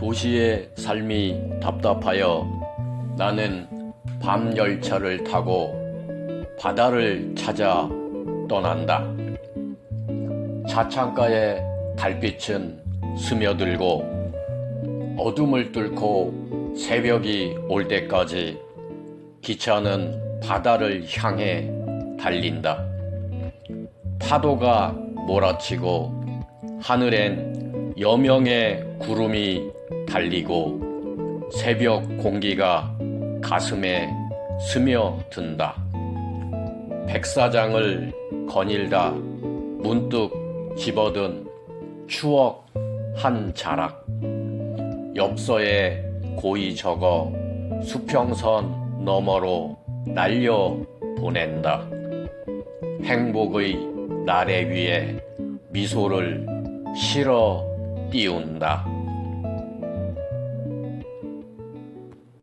도시의 삶이 답답하여 나는 밤 열차를 타고 바다를 찾아 떠난다. 차창가의 달빛은 스며들고 어둠을 뚫고 새벽이 올 때까지 기차는 바다를 향해 달린다. 파도가 몰아치고 하늘엔 여명의 구름이 달리고 새벽 공기가 가슴에 스며든다. 백사장을 거닐다 문득 집어든 추억 한 자락. 엽서에 고이 적어 수평선 너머로 날려 보낸다. 행복의 나래 위에 미소를 실어 띄운다.